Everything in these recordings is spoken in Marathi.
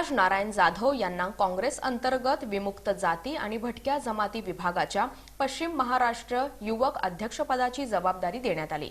गिरीराज नारायण जाधव यांना काँग्रेस अंतर्गत विमुक्त जाती आणि भटक्या जमाती विभागाच्या पश्चिम महाराष्ट्र युवक अध्यक्षपदाची जबाबदारी देण्यात आली.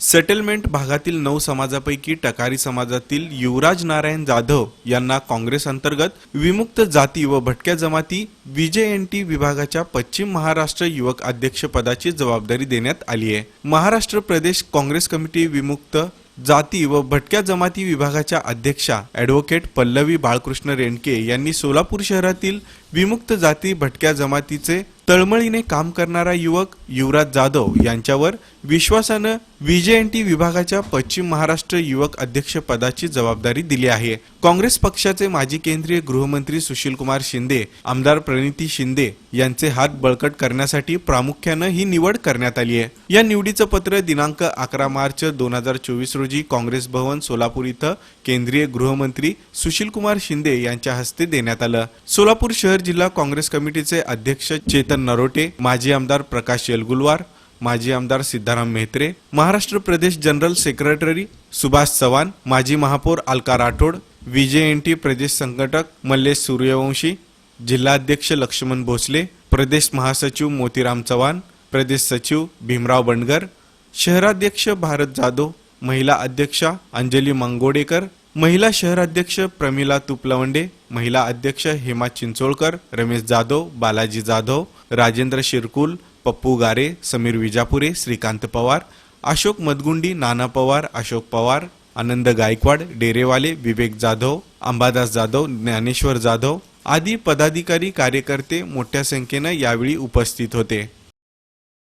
सेटलमेंट भागातील नऊ समाजापैकी टकारी समाजातील युवराज नारायण जाधव यांना काँग्रेस अंतर्गत विमुक्त जाती व भटक्या जमाती व्हीजेएनटी विभागाच्या पश्चिम महाराष्ट्र युवक अध्यक्षपदाची जबाबदारी देण्यात आली आहे. महाराष्ट्र प्रदेश काँग्रेस कमिटी विमुक्त जाती व भटक्या जमाती विभागाच्या अध्यक्षा ॲडव्होकेट पल्लवी बाळकृष्ण रेणके यांनी सोलापूर शहरातील विमुक्त जाती भटक्या जमातीचे तळमळीने काम करणारा युवक युवराज जाधव यांच्यावर विश्वासानं व्हीजेएनटी विभागाच्या पश्चिम महाराष्ट्र युवक अध्यक्ष पदाची जबाबदारी दिली आहे. काँग्रेस पक्षाचे माजी केंद्रीय गृहमंत्री सुशीलकुमार शिंदे आमदार प्रणिती शिंदे यांचे हात बळकट करण्यासाठी प्रामुख्यानं ही निवड करण्यात आली आहे. या निवडीचं पत्र दिनांक अकरा मार्च दोन हजार चोवीस रोजी काँग्रेस भवन सोलापूर इथं केंद्रीय गृहमंत्री सुशीलकुमार शिंदे यांच्या हस्ते देण्यात आलं. सोलापूर शहर जिल्हा काँग्रेस कमिटीचे अध्यक्ष चेतन नरोटे माजी आमदार प्रकाश येलगुलवार माजी आमदार सिद्धाराम मेहत्रे महाराष्ट्र प्रदेश जनरल सेक्रेटरी सुभाष चव्हाण माजी महापौर Alka Rathod VJ N T Pradesh संघटक मल्लेश सूर्यवंशी जिल्हाध्यक्ष लक्ष्मण भोसले प्रदेश महासचिव मोतीराम चव्हाण प्रदेश सचिव भीमराव बंडगर शहराध्यक्ष भारत जाधव महिला अध्यक्षा अंजली मंगोडेकर महिला शहराध्यक्ष प्रमिला तुपलवंडे महिला अध्यक्ष हेमा चिंचोळकर रमेश जाधव बालाजी जाधव राजेंद्र शिरकुल पप्पू गारे समीर विजापुरे श्रीकांत पवार अशोक मदगुंडी नाना पवार अशोक पवार आनंद गायकवाड डेरेवाले विवेक जाधव अंबादास जाधव ज्ञानेश्वर जाधव आदी पदाधिकारी कार्यकर्ते मोठ्या संख्येनं यावेळी उपस्थित होते.